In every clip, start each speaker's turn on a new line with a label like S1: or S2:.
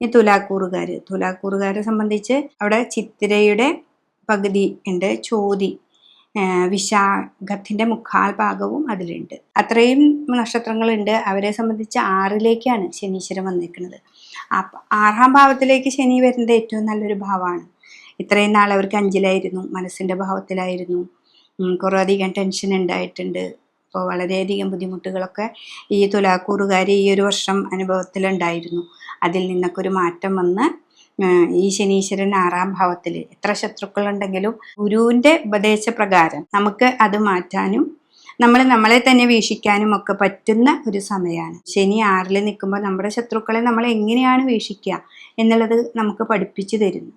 S1: ഈ തുലാക്കൂറുകാർ തുലാക്കൂറുകാരെ സംബന്ധിച്ച് അവിടെ ചിത്തിരയുടെ പകുതി ഉണ്ട് ചോതി വിശാഖത്തിന്റെ മുക്കാൽ ഭാഗവും അതിലുണ്ട്. അത്രയും നക്ഷത്രങ്ങളുണ്ട്. അവരെ സംബന്ധിച്ച് ആറിലേക്കാണ് ശനീശ്വരൻ വന്നിരിക്കുന്നത് അപ്പം ആറാം ഭാവത്തിലേക്ക് ശനി വരുന്നത് ഏറ്റവും നല്ലൊരു ഭാവമാണ്. ഇത്രയും നാൾ അവർക്ക് അഞ്ചിലായിരുന്നു മനസ്സിന്റെ ഭാവത്തിലായിരുന്നു. കുറേ അധികം ടെൻഷൻ ഉണ്ടായിട്ടുണ്ട്. അപ്പോൾ വളരെയധികം ബുദ്ധിമുട്ടുകളൊക്കെ ഈ തുലാക്കൂറുകാർ ഈ ഒരു വർഷം അനുഭവത്തിലുണ്ടായിരുന്നു. അതിൽ നിന്നൊക്കെ ഒരു മാറ്റം വന്ന് ഈ ശനീശ്വരൻ ആറാം ഭാവത്തിൽ എത്ര ശത്രുക്കളുണ്ടെങ്കിലും ഗുരുവിന്റെ ഉപദേശപ്രകാരം നമുക്ക് അത് മാറ്റാനും നമ്മൾ നമ്മളെ തന്നെ വീക്ഷിക്കാനും ഒക്കെ പറ്റുന്ന ഒരു സമയമാണ് ശനി ആറിൽ നിൽക്കുമ്പോൾ നമ്മുടെ ശത്രുക്കളെ നമ്മൾ എങ്ങനെയാണ് വീക്ഷിക്കുക എന്നുള്ളത് നമുക്ക് പഠിപ്പിച്ചു തരുന്നു.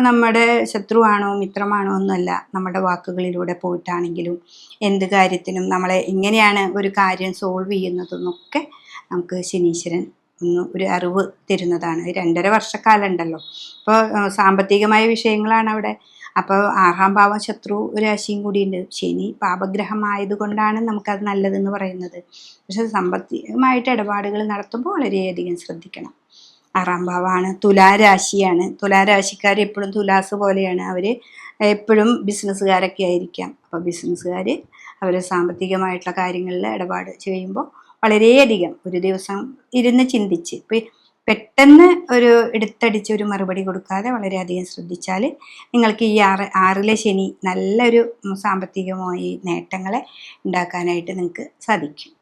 S1: നമ്മുടെ ശത്രുവാണോ മിത്രമാണോ എന്നല്ല നമ്മുടെ വാക്കുകളിലൂടെ പോയിട്ടാണെങ്കിലും എന്ത് കാര്യത്തിനും നമ്മളെ ഇങ്ങനെയാണ് ഒരു കാര്യം സോൾവ് ചെയ്യുന്നതെന്നൊക്കെ നമുക്ക് ശനീശ്വരൻ ഒന്ന് ഒരു അറിവ് തരുന്നതാണ്. രണ്ടര വർഷക്കാലം ഉണ്ടല്ലോ. അപ്പോൾ സാമ്പത്തികമായ വിഷയങ്ങളാണ് അവിടെ. അപ്പോൾ ആഹാം ഭാവം ശത്രു രാശിയും കൂടിയുണ്ട്. ശനി പാപഗ്രഹമായതുകൊണ്ടാണ് നമുക്കത് നല്ലതെന്ന് പറയുന്നത്. പക്ഷെ സാമ്പത്തികമായിട്ട് ഇടപാടുകൾ നടത്തുമ്പോൾ വളരെയധികം ശ്രദ്ധിക്കണം. ആറാം ഭാവമാണ് തുലാരാശിയാണ്. തുലാരാശിക്കാർ എപ്പോഴും തുലാസ് പോലെയാണ്. അവർ എപ്പോഴും ബിസിനസ്സുകാരൊക്കെ ആയിരിക്കാം. അപ്പോൾ ബിസിനസ്സുകാർ അവർ സാമ്പത്തികമായിട്ടുള്ള കാര്യങ്ങളിൽ ഇടപാട് ചെയ്യുമ്പോൾ വളരെയധികം ഒരു ദിവസം ഇരുന്ന് ചിന്തിച്ച് ഇപ്പം പെട്ടെന്ന് ഒരു എടുത്തടിച്ച് ഒരു മറുപടി കൊടുക്കാതെ വളരെയധികം ശ്രദ്ധിച്ചാൽ നിങ്ങൾക്ക് ഈ ആറ് ആറിലെ ശനി നല്ലൊരു സാമ്പത്തികമായി നേട്ടങ്ങളെ ഉണ്ടാക്കാനായിട്ട് നിങ്ങൾക്ക് സാധിക്കും.